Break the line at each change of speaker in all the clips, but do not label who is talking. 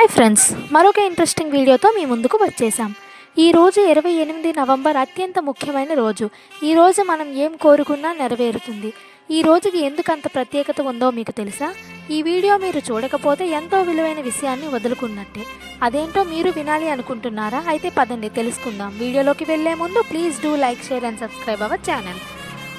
Hi friends మరొక interesting వీడియోతో మీ ముందుకు వచ్చేసాం ఈ రోజు ఇరవై ఎనిమిది నవంబర్ అత్యంత ముఖ్యమైన రోజు. ఈ రోజు మనం ఏం కోరుకున్నా నెరవేరుతుంది. ఈ రోజుకి ఎందుకంత ప్రత్యేకత ఉందో మీకు తెలుసా? ఈ వీడియో మీరు చూడకపోతే ఎంతో విలువైన విషయాన్ని వదులుకున్నట్టే. అదేంటో మీరు వినాలి అనుకుంటున్నారా? అయితే పదండి తెలుసుకుందాం. వీడియోలోకి వెళ్ళే ముందు please do like share and subscribe our channel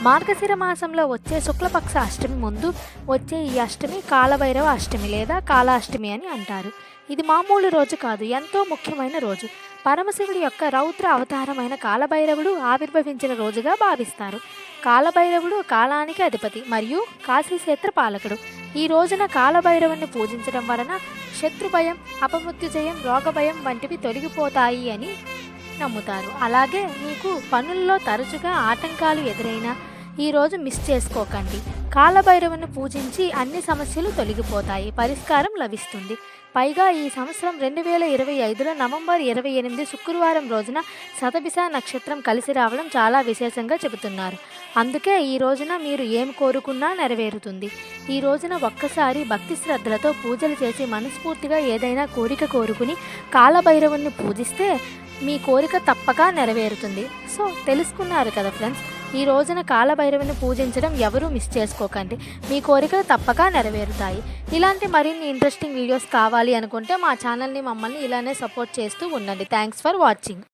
మార్గశిర మాసంలో వచ్చే శుక్లపక్ష అష్టమి ముందు వచ్చే ఈ అష్టమి కాలభైరవ అష్టమి లేదా కాలాష్టమి అని అంటారు. ఇది మామూలు రోజు కాదు ఎంతో ముఖ్యమైన రోజు. పరమశివుడి యొక్క రౌద్ర అవతారమైన కాలభైరవుడు ఆవిర్భవించిన రోజుగా భావిస్తారు. కాలభైరవుడు కాలానికి అధిపతి మరియు కాశీక్షేత్ర పాలకుడు. ఈ రోజున కాలభైరవుని పూజించడం వలన శత్రుభయం అపమృత్యుజయం రోగభయం వంటివి తొలగిపోతాయి అని నమ్ముతారు. అలాగే మీకు పనుల్లో తరచుగా ఆటంకాలు ఎదురైనా ఈరోజు మిస్ చేసుకోకండి. కాలభైరవుని పూజించి అన్ని సమస్యలు తొలగిపోతాయి. పరిష్కారం లభిస్తుంది. పైగా ఈ సంవత్సరం రెండు వేల ఇరవై ఐదులో నవంబర్ ఇరవై ఎనిమిది శుక్రవారం రోజున శతభిష నక్షత్రం కలిసి రావడం చాలా విశేషంగా చెబుతున్నారు. అందుకే ఈ రోజున మీరు ఏం కోరుకున్నా నెరవేరుతుంది. ఈ రోజున ఒక్కసారి భక్తి శ్రద్ధలతో పూజలు చేసి మనస్ఫూర్తిగా ఏదైనా కోరిక కోరుకుని కాలభైరవుని పూజిస్తే మీ కోరిక తప్పక నెరవేరుతుంది. సో తెలుసుకున్నారు కదా ఫ్రెండ్స్ ఈ రోజున కాలభైరవిని పూజించడం ఎవరూ మిస్ చేసుకోకండి. మీ కోరికలు తప్పక నెరవేరుతాయి. ఇలాంటి మరిన్ని ఇంట్రెస్టింగ్ వీడియోస్ కావాలి అనుకుంటే మా ఛానల్ని మమ్మల్ని ఇలానే సపోర్ట్ చేస్తూ ఉండండి. Thanks for watching